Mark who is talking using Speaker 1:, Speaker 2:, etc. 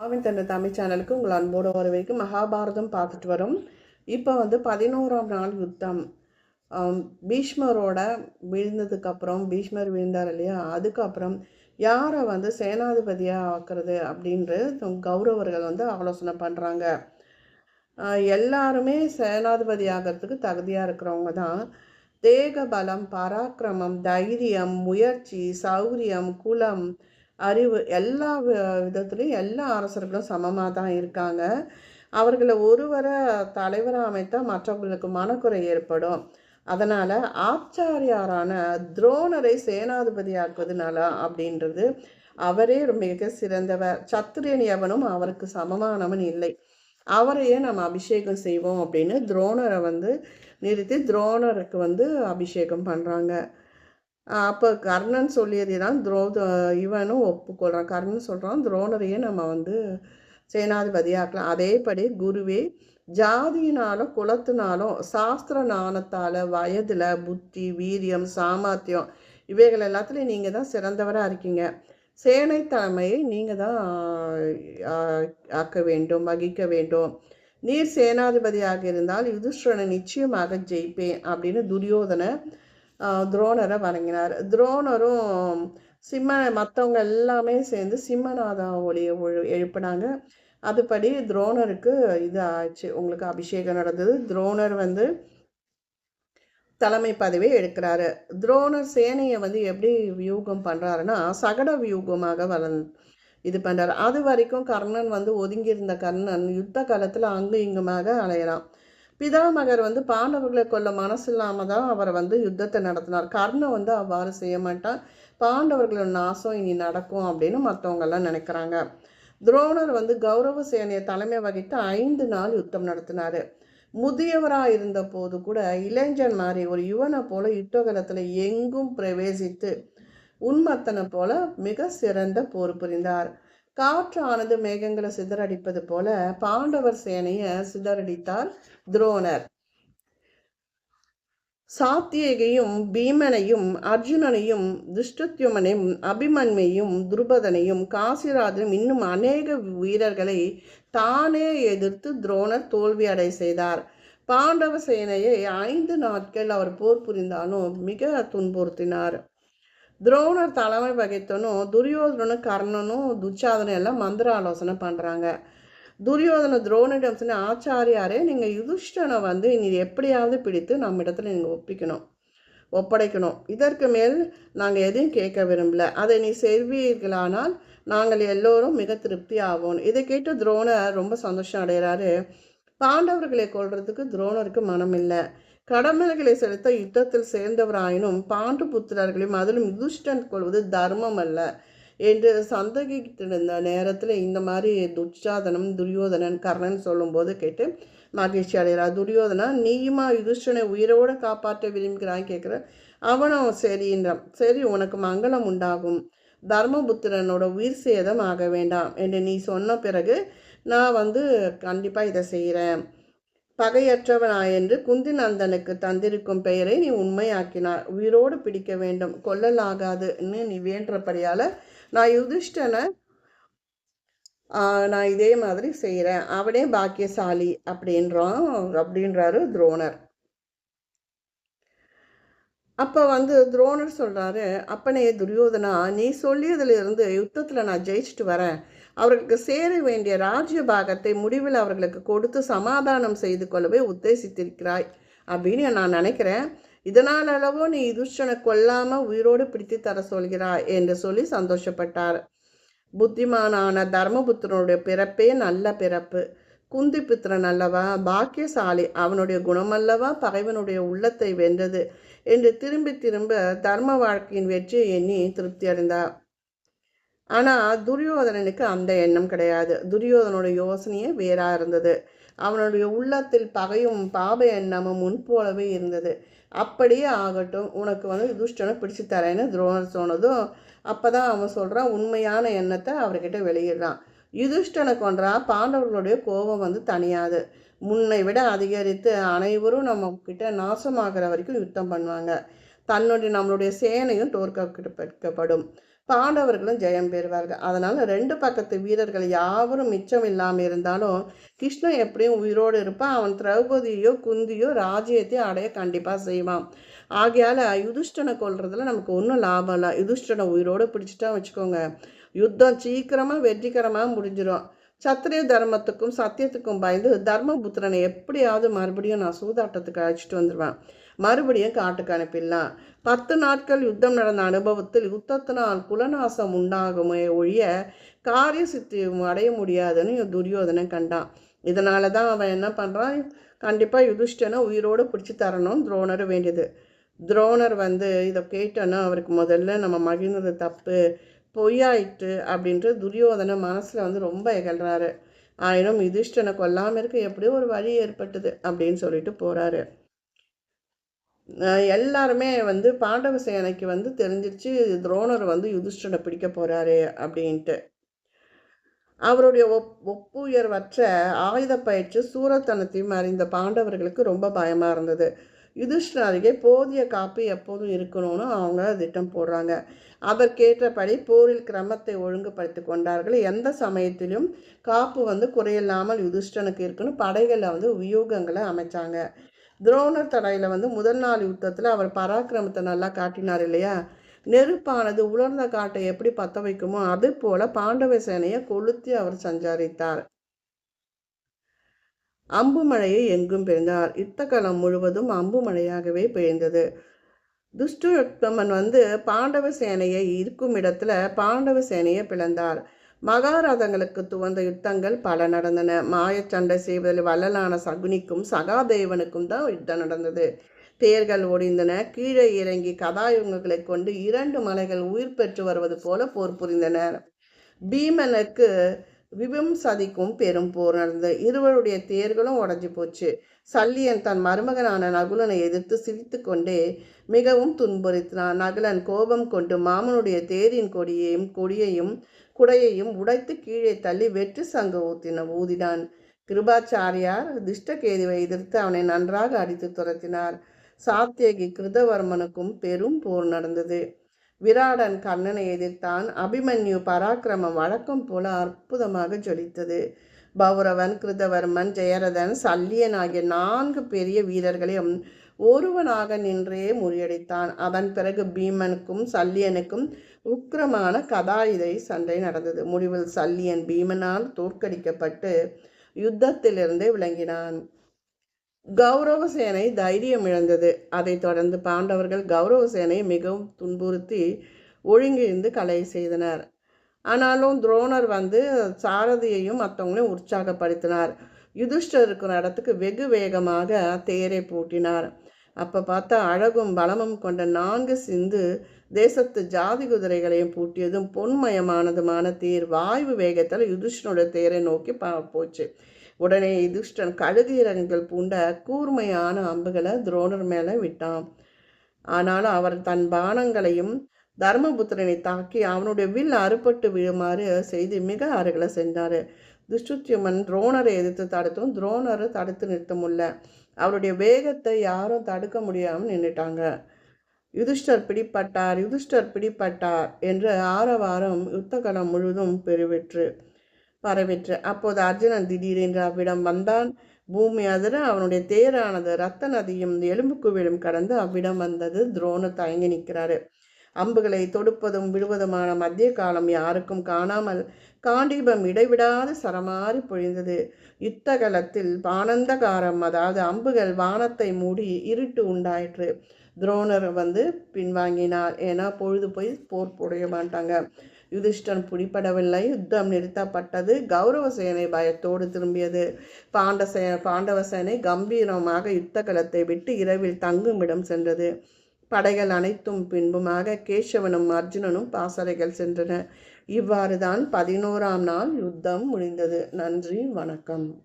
Speaker 1: ஆவின் தன்னை தமிழ் சேனலுக்கு உங்கள் அன்போடு வரவேற்கு மகாபாரதம் பார்த்துட்டு வரும். இப்போ வந்து பதினோராம் நாள் யுத்தம். பீஷ்மரோட விழுந்ததுக்கப்புறம் பீஷ்மர் விழுந்தார் இல்லையா? அதுக்கப்புறம் யாரை வந்து சேனாதிபதியாக ஆக்குறது அப்படின்ற கௌரவர்கள் வந்து ஆலோசனை பண்ணுறாங்க எல்லாருமே சேனாதிபதி ஆகிறதுக்கு தகுதியாக இருக்கிறவங்க தான். தேக பலம் பராக்கிரமம் தைரியம் முயற்சி சௌரியம் குலம் அறிவு எல்லா விதத்துலேயும் எல்லா அரசர்களும் சமமாக தான் இருக்காங்க. அவர்களை ஒருவரை தலைவராக அமைத்தால் மற்றவர்களுக்கு மனக்குறை ஏற்படும். அதனால் ஆச்சாரியாரான துரோணரை சேனாதிபதியாக்குவதுனால அப்படின்றது அவரே மிக சிறந்தவர். சத்திரியன் எவனும் அவருக்கு சமமானவன் இல்லை. அவரையே நம்ம அபிஷேகம் செய்வோம் அப்படின்னு துரோணரை வந்து நிறுத்தி துரோணருக்கு வந்து அபிஷேகம் பண்ணுறாங்க அப்போ கர்ணன் சொல்லியதை தான் துரோத இவனும் ஒப்புக்கொள்கிறான் கர்ணன் சொல்கிறான் துரோணரையே நம்ம வந்து சேனாதிபதியாக்கலாம். அதேபடி குருவே ஜாதியினாலும் குலத்தினாலும் சாஸ்திர ஞானத்தால் வயதில் புத்தி வீரியம் சாமர்த்தியம் இவைகள் எல்லாத்துலேயும் நீங்கள் தான் சிறந்தவராக இருக்கீங்க. சேனை தலைமையை நீங்கள் தான் ஆக்க வேண்டும் வகிக்க வேண்டும். நீர் சேனாதிபதியாக இருந்தால் யுதிஷ்டனை நிச்சயமாக ஜெயிப்பேன் அப்படின்னு துரியோதனை துரோணரை வணங்கினார். துரோணரும் சிம்ம மற்றவங்க எல்லாமே சேர்ந்து சிம்மநாதா ஒளியை எழுப்பினாங்க. அதுபடி துரோணருக்கு இது ஆச்சு. உங்களுக்கு அபிஷேகம் நடந்தது. துரோணர் வந்து தலைமை பதவியை எடுக்கிறாரு. துரோணர் சேனையை வந்து எப்படி வியூகம் பண்ணுறாருன்னா சகட வியூகமாக வளர்ந்து இது பண்ணுறாரு அது வரைக்கும் கர்ணன் வந்து ஒதுங்கியிருந்த கர்ணன் யுத்த காலத்தில் அங்கு இங்குமாக அலையலாம் பிதாமகர் வந்து பாண்டவர்களை கொல்ல மனசு இல்லாமல் தான் அவரை வந்து யுத்தத்தை நடத்தினார். கர்ணன் வந்து அவ்வாறு செய்ய மாட்டான் பாண்டவர்களோட நாசம் இனி நடக்கும் அப்படின்னு மற்றவங்கெல்லாம் நினைக்கிறாங்க. துரோணர் வந்து கௌரவ சேனையை தலைமை வகித்து ஐந்து நாள் யுத்தம் நடத்தினார். முதியவராக இருந்த போது கூட இளைஞன் மாதிரி ஒரு யுவனை போல யுத்தகலத்தில் எங்கும் பிரவேசித்து உன்மத்தனை போல மிக சிறந்த போர் புரிந்தார். காற்றானது மேகங்களை சிதறடிப்பது போல பாண்டவர் சேனையை சிதறடித்தார் துரோணர். சாத்தியகையும் பீமனையும் அர்ஜுனனையும் துஷ்டத்யுமனையும் அபிமன்மையும் துருபதனையும் காசிராஜனும் இன்னும் அநேக வீரர்களை தானே எதிர்த்து துரோணர் தோல்வி அடை செய்தார். பாண்டவ சேனையை ஐந்து நாட்கள் அவர் போர் புரிந்தாலும் மிக துன்புறுத்தினார். துரோணர் தலைமை வகித்தனும் துரியோதனும் கர்ணனும் துச்சாதனும் எல்லாம் மந்திர ஆலோசனை பண்ணுறாங்க துரியோதன துரோணிடம் சொன்ன ஆச்சாரியாரே நீங்கள் யுதிஷ்டனை வந்து நீ எப்படியாவது பிடித்து நம்ம இடத்துல நீங்கள் ஒப்பிக்கணும் ஒப்படைக்கணும். இதற்கு மேல் நாங்கள் எதையும் கேட்க விரும்பல. அதை நீ செய்வீர்களானால் நாங்கள் எல்லோரும் மிக திருப்தி ஆவோம். இதை கேட்டு துரோணர் ரொம்ப சந்தோஷம் அடைகிறாரு. பாண்டவர்களை கொள்றதுக்கு துரோணருக்கு மனம் இல்லை கடமைகளை செலுத்த யுத்தத்தில் சேர்ந்தவராயினும் பாண்டு புத்திரர்களையும் அதிலும் யுதிஷ்டன் கொள்வது தர்மம் அல்ல என்று சந்தேகிக்கிட்டு நேரத்தில் இந்த மாதிரி துச்சாதனம் துரியோதனன் கர்ணன் சொல்லும்போது கேட்டு மகிழ்ச்சி அடைகிறார் துரியோதனா நீயுமா யுதிஷ்டனை உயிரோடு காப்பாற்ற விரும்புகிறான் கேட்குற அவனும் சரின்றான் சரி உனக்கு மங்களம் உண்டாகும். தர்மபுத்திரனோட உயிர் சேதம் ஆக வேண்டாம். என்று நீ சொன்ன பிறகு நான் வந்து கண்டிப்பாக இதை செய்கிறேன் பகையற்றவனா என்று குந்திநந்தனுக்கு தந்திருக்கும் பெயரை நீ உண்மையாக்கினார் உயிரோடு பிடிக்க வேண்டும். கொல்லலாகாதுன்னு நீ வேண்டபடியால் நான் யுதிஷ்டனை நான் இதே மாதிரி செய்கிறேன் அவனே பாக்கியசாலி அப்படின்றான் அப்படின்றாரு துரோணர். அப்போ வந்து துரோணர் சொல்கிறாரு அப்பனே துரியோதனா நீ சொல்லியதுலேருந்து யுத்தத்தில் நான் ஜெயிச்சுட்டு வரேன். அவர்களுக்கு சேர வேண்டிய ராஜ்ய பாகத்தை முடிவில் அவர்களுக்கு கொடுத்து சமாதானம் செய்து கொள்ளவே உத்தேசித்திருக்கிறாய் அப்படின்னு நான் நினைக்கிறேன். இதனால் அளவோ நீ யுதிஷ்டனை கொல்லாமல் உயிரோடு பிடித்து தர சொல்கிறாய் என்று சொல்லி சந்தோஷப்பட்டார். புத்திமானான தர்மபுத்திரனுடைய பிறப்பே நல்ல பிறப்பு. குந்தி புத்திரன் அல்லவா பாக்கியசாலி அவனுடைய குணமல்லவா பகைவனுடைய உள்ளத்தை வென்றது என்று திரும்பி திரும்ப தர்ம வாழ்க்கையின் வெற்றியை எண்ணி திருப்தி அடைந்தார். ஆனால் துரியோதனனுக்கு அந்த எண்ணம் கிடையாது. துரியோதனோட யோசனையே வேறாக இருந்தது. அவனுடைய உள்ளத்தில் பகையும் பாப எண்ணமும் முன்போலவே இருந்தது. அப்படியே ஆகட்டும். உனக்கு வந்து துஷ்டனை பிடிச்சு தரேன்னு துரோணர் சொன்னதும் அப்போ தான் அவன் சொல்கிறான் உண்மையான எண்ணத்தை அவர்கிட்ட வெளியிடுறான். யுதிஷ்டனை கொன்றா பாண்டவர்களுடைய கோபம் வந்து தனியாது முன்னை விட அதிகரித்து அனைவரும் நம்ம கிட்ட நாசமாகிற வரைக்கும் யுத்தம் பண்ணுவாங்க. தன்னுடைய நம்மளுடைய சேனையும் தோற்கப்படும் பாண்டவர்களும் ஜெயம் பெறுவார்கள். அதனால் ரெண்டு பக்கத்து வீரர்கள் யாவரும் மிச்சம் இல்லாமல் இருந்தாலும் கிருஷ்ணன் எப்படியும் உயிரோடு இருப்பான். அவன் திரௌபதியோ குந்தியோ ராஜ்யத்தையோ அடைய கண்டிப்பாக செய்வான். ஆகையால் யுதிஷ்டனை கொள்றதுல நமக்கு ஒன்றும் லாபம் இல்லை. யுதிஷ்டனை உயிரோடு பிடிச்சிட்டா வச்சுக்கோங்க. யுத்தம் சீக்கிரமாக வெற்றிகரமாக முடிஞ்சிடும் சத்திரிய தர்மத்துக்கும் சத்தியத்துக்கும் பயந்து தர்மபுத்திரனை எப்படியாவது மறுபடியும் நான் சூதாட்டத்துக்கு அழைச்சிட்டு வந்துடுவேன் மறுபடியும் காட்டுக்கு அனுப்பிடலாம். பத்து நாட்கள் யுத்தம் நடந்த அனுபவத்தில் யுத்தத்தினால் குலநாசம் உண்டாகுமே ஒழிய காரிய சித்தி அடைய முடியாதுன்னு துரியோதனன் கண்டான். இதனால தான் அவன் என்ன பண்ணுறான் கண்டிப்பாக யுதிஷ்டனை உயிரோடு பிடிச்சி தரணும் துரோணர் வேண்டியது. துரோணர் வந்து இதை கேட்டோன்னா அவருக்கு முதல்ல நம்ம மகிழ்ந்தது தப்பு பொய்யாயிட்டு அப்படின்ட்டு துரியோதனை மனசில் வந்து ரொம்ப இகழ்கிறாரு ஆயினும் யுதிஷ்டனை கொல்லாமல் இருக்க எப்படியோ ஒரு வழி ஏற்பட்டது அப்படின்னு சொல்லிட்டு போகிறாரு எல்லாருமே வந்து பாண்டவ சேனைக்கு வந்து தெரிஞ்சிருச்சு துரோணர் வந்து யுதிஷ்டனை பிடிக்க போகிறாரு அப்படின்ட்டு. அவருடைய ஒப் ஒப்புயர்வற்ற ஆயுத பயிற்சி சூரத்தனத்தையும் அறிந்த பாண்டவர்களுக்கு ரொம்ப பயமாக இருந்தது. யுதிஷ்டர் அருகே போதிய காப்பு எப்போதும் இருக்கணும்னு அவங்க திட்டம் போடுறாங்க. அதற்கேற்றபடி போரில் கிரமத்தை ஒழுங்குபடுத்தி கொண்டார்கள். எந்த சமயத்திலும் காப்பு வந்து குறையில்லாமல் யுதிஷ்டனுக்கு இருக்குன்னு படைகளில் வந்து வியூகங்களை அமைச்சாங்க. துரோணர் தடையில் வந்து முதல் நாள் யுத்தத்தில் அவர் பராக்கிரமத்தை நல்லா காட்டினார் இல்லையா? நெருப்பானது உலர்ந்த காட்டை எப்படி பற்ற வைக்குமோ அது போல பாண்டவ சேனையை கொளுத்தி அவர் சஞ்சாரித்தார். அம்பு மழையை எங்கும் பெய்ந்தார் யுத்தகலம் முழுவதும் அம்பு மழையாகவே பெய்ந்தது. துஷ்டுமன் வந்து பாண்டவ சேனையை இருக்கும் இடத்துல பாண்டவ சேனையை பிளந்தார். மகாராதங்களுக்கு துவந்த யுத்தங்கள் பல நடந்தன. மாயச்சண்டை செய்வதில் வள்ளலான சகுனிக்கும் சகாதேவனுக்கும் தான் யுத்தம் நடந்தது. தேர்கள் ஒடிந்தன. கீழே இறங்கி கதாயுகங்களை கொண்டு இரண்டு மலைகள் உயிர் பெற்று வருவது போல போர் புரிந்தனர். பீமனுக்கு விபம் சதிக்கும் பெரும் போர் நடந்தது. இருவருடைய தேர்களும் உடஞ்சி போச்சு. சல்லியன் தன் மருமகனான நகுலனை எதிர்த்து சிரித்து கொண்டே மிகவும் துன்புறுத்தினான். நகுலன் கோபம் கொண்டு மாமனுடைய தேரின் கொடியையும் கொடியையும் குடையையும் உடைத்து கீழே தள்ளி வெற்றி சங்கு ஊத்தின ஊதினான் கிருபாச்சாரியார் திஷ்டகேதுவை எதிர்த்து அவனை நன்றாக அடித்து துரத்தினார். சாத்தியகி கிருதவர்மனுக்கும் பெரும் போர் நடந்தது. விராடன் கண்ணனை எதிர்த்தான் அபிமன்யு பராக்கிரமம் வழக்கம் போல அற்புதமாக ஜொலித்தது. பௌரவன் கிருதவர்மன் ஜெயரதன் சல்லியன் ஆகிய நான்கு பெரிய வீரர்களையும் ஒருவனாக நின்றே முறியடித்தான். அதன் பிறகு பீமனுக்கும் சல்லியனுக்கும் உக்கிரமான கதாயுதை சண்டை நடந்தது. முடிவில் சல்லியன் பீமனால் தோற்கடிக்கப்பட்டு யுத்தத்திலிருந்து விளங்கினான். கௌரவ சேனை தைரியம் இழந்தது. அதைத் தொடர்ந்து பாண்டவர்கள் கௌரவ சேனை மிகவும் துன்புறுத்தி ஒழுங்கிருந்து கலை செய்தனர். ஆனாலும் துரோணர் வந்து சாரதியையும் மற்றவங்களையும் உற்சாகப்படுத்தினார். யுதிஷ்டர் இருக்கிற இடத்துக்கு வெகு வேகமாக தேரை பூட்டினார். அப்போ பார்த்தா அழகும் பலமும் கொண்ட நான்கு சிந்து தேசத்து ஜாதி குதிரைகளையும் பூட்டியதும் பொன்மயமானதுமான தேர் வாயு வேகத்தில் யுதிஷ்டனோட தேரை நோக்கி பா போச்சு. உடனே யுதிஷ்டன் கழுகு இறங்குகள் பூண்ட கூர்மையான அம்புகளை துரோணர் மேலே விட்டான். ஆனாலும் அவர் தன் பானங்களையும் தர்மபுத்திரனை தாக்கி அவனுடைய வில் அறுபட்டு விழுமாறு செய்து மிக அருகலை சென்றார். துஷ்டுத்யுமன் துரோணரை எதிர்த்து தடுத்தும் துரோணரை தடுத்து நிறுத்த முடியல அவருடைய வேகத்தை யாரும் தடுக்க முடியாமல் நின்றுட்டாங்க யுதிஷ்டர் பிடிப்பட்டார் யுதிஷ்டர் பிடிப்பட்டார் என்று ஆரவாரம் யுத்தகலம் முழுவதும் பெருவிற்று பரவிற்று. அப்போது அர்ஜுனன் திடீரென்று அவ்விடம் வந்தான். பூமி அதிர அவனுடைய தேரானது ரத்த நதியும் எலும்பு குவிலும் கடந்து அவ்விடம் வந்தது துரோண தயங்கி நிற்கிறாரு. அம்புகளை தொடுப்பதும் விடுவதுமான மத்திய காலம் யாருக்கும் காணாமல் காண்டீபம் இடைவிடாது சரமாறி பொழிந்தது. யுத்தகலத்தில் பானந்தகாரம் அதாவது அம்புகள் வானத்தை மூடி இருட்டு உண்டாயிற்று. துரோணர் வந்து பின்வாங்கினார். ஏன்னா பொழுது போய் போர் புடைய மாட்டாங்க. யுதிஷ்டன் பிடிபடவில்லை. யுத்தம் நிறுத்தப்பட்டது. கௌரவ சேனை பயத்தோடு திரும்பியது. பாண்ட சே பாண்டவ சேனை கம்பீரமாக யுத்த கலத்தை விட்டு இரவில் தங்குமிடம் சென்றது. படைகள் அனைத்தும் பின்புமாக கேசவனும் அர்ஜுனனும் பாசறைகள் சென்றன. இவ்வாறு தான் பதினோராம் நாள் யுத்தம் முடிந்தது. நன்றி வணக்கம்.